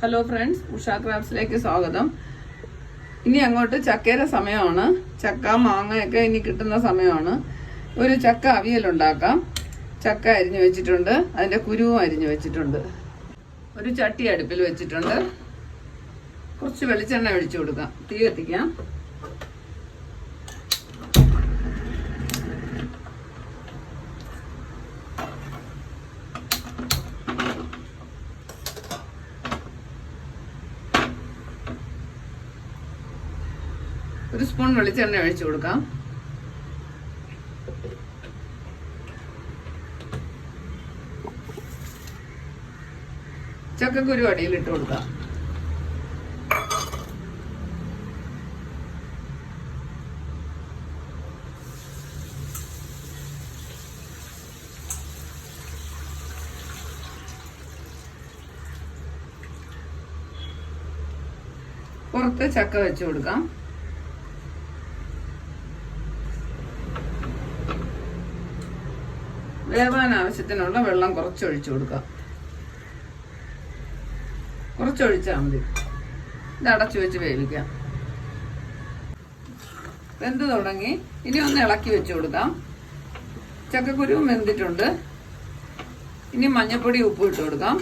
Hello friends Usha ക്രാബ്സിലേക്ക് സ്വാഗതം. ഇനി അങ്ങോട്ട് ചക്കയുടെ സമയമാണ്. ചക്ക മാങ്ങയൊക്കെ ഇനി കിട്ടുന്ന സമയമാണ്. ഒരു ചക്ക അവിയലുണ്ടാക്കാം. ചക്ക അരിഞ്ഞു വെച്ചിട്ടുണ്ട്. അതിന്റെ കുരുവും അരിഞ്ഞു വെച്ചിട്ടുണ്ട്. ഒരു ചട്ടി അടുപ്പിൽ വെച്ചിട്ടുണ്ട്. കുറച്ച് വെളിച്ചെണ്ണ ഒഴിച്ചു കൊടുക്കാം. തീ കത്തിക്കാം. ഒരു സ്പൂൺ വെളിച്ചെണ്ണ ഒഴിച്ചു കൊടുക്കാം. ചക്കക്കുരു അടിയിൽ ഇട്ട് കൊടുക്കാം. പുറത്ത് ചക്ക വെച്ച് കൊടുക്കാം. വേവാൻ ആവശ്യത്തിനുള്ള വെള്ളം കുറച്ചൊഴിച്ചു കൊടുക്കാം. കുറച്ചൊഴിച്ചാൽ മതി. ഇത് അടച്ചു വെച്ച് വേവിക്കാം. വെന്ത് തുടങ്ങി. ഇനി ഒന്ന് ഇളക്കി വെച്ച് കൊടുക്കാം. ചക്കക്കുരുവും വെന്തിട്ടുണ്ട്. ഇനി മഞ്ഞപ്പൊടി ഉപ്പ് ഇട്ട് കൊടുക്കാം.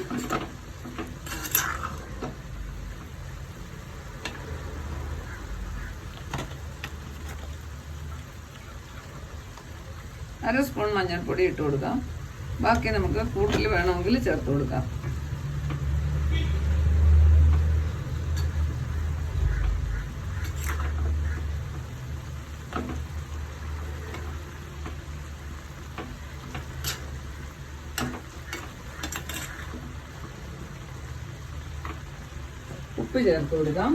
അര സ്പൂൺ മഞ്ഞൾപ്പൊടി ഇട്ട് കൊടുക്കാം. ബാക്കി നമുക്ക് കൂട്ടിൽ വേണമെങ്കിൽ ചേർത്ത് കൊടുക്കാം. ഉപ്പ് ചേർത്ത് കൊടുക്കാം.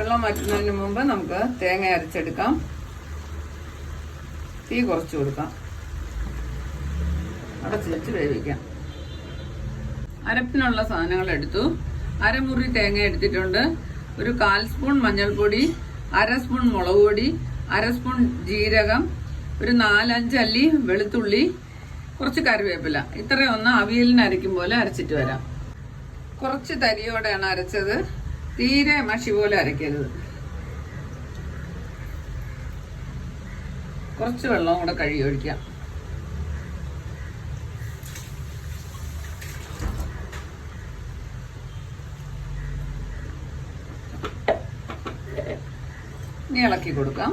വെള്ളം മാറ്റുന്നതിന് മുമ്പ് നമുക്ക് തേങ്ങ അരച്ചെടുക്കാം. തീ കുറച്ച് കൊടുക്കാം. അടച്ച് വെച്ച് വേവിക്കാം. അരപ്പിനുള്ള സാധനങ്ങൾ എടുത്തു. അരമുറി തേങ്ങ എടുത്തിട്ടുണ്ട്. ഒരു കാൽ സ്പൂൺ മഞ്ഞൾപ്പൊടി അര സ്പൂൺ മുളക് പൊടി അര സ്പൂൺ ജീരകം ഒരു നാലഞ്ച് അല്ലി വെളുത്തുള്ളി കുറച്ച് കറിവേപ്പില. ഇത്രയൊന്ന് അവിയലിന് അരയ്ക്കും പോലെ അരച്ചിട്ട് വരാം. കുറച്ച് തരിയോടെയാണ് അരച്ചത്. തീരെ മഷി പോലെ അരയ്ക്കരുത് കുറച്ച് വെള്ളം കൂടെ കഴുകി ഒഴിക്കാം. ഇളക്കി കൊടുക്കാം.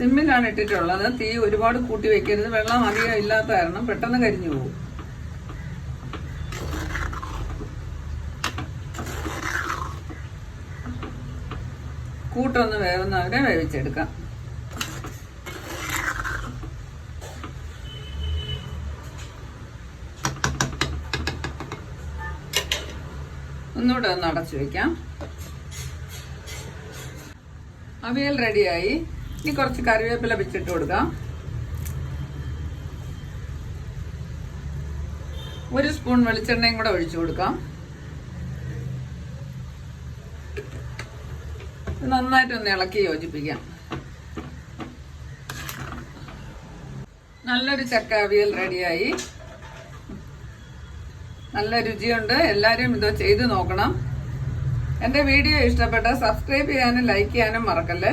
സിമ്മിലാണ് ഇട്ടിട്ടുള്ളത്. തീ ഒരുപാട് കൂട്ടി വെക്കരുത്. വെള്ളം അധികം ഇല്ലാത്ത കാരണം പെട്ടെന്ന് കരിഞ്ഞു പോകും. കൂട്ടൊന്ന് വേവുന്നവരെ വേവിച്ചെടുക്കാം. ഒന്നുകൂടെ ഒന്ന് അടച്ചു വെക്കാം. അവിയൽ റെഡിയായി. ഇനി കുറച്ച് കറിവേപ്പില വെച്ചിട്ട് കൊടുക്കാം. ഒരു സ്പൂൺ വെളിച്ചെണ്ണയും കൂടെ ഒഴിച്ചു കൊടുക്കാം. നന്നായിട്ടൊന്ന് ഇളക്കി യോജിപ്പിക്കാം. നല്ലൊരു ചക്ക അവിയൽ റെഡിയായി. നല്ല രുചിയുണ്ട്. എല്ലാവരും ഇത് ചെയ്ത് നോക്കണം. എന്റെ വീഡിയോ ഇഷ്ടപ്പെട്ട സബ്സ്ക്രൈബ് ചെയ്യാനും ലൈക്ക് ചെയ്യാനും മറക്കല്ലേ?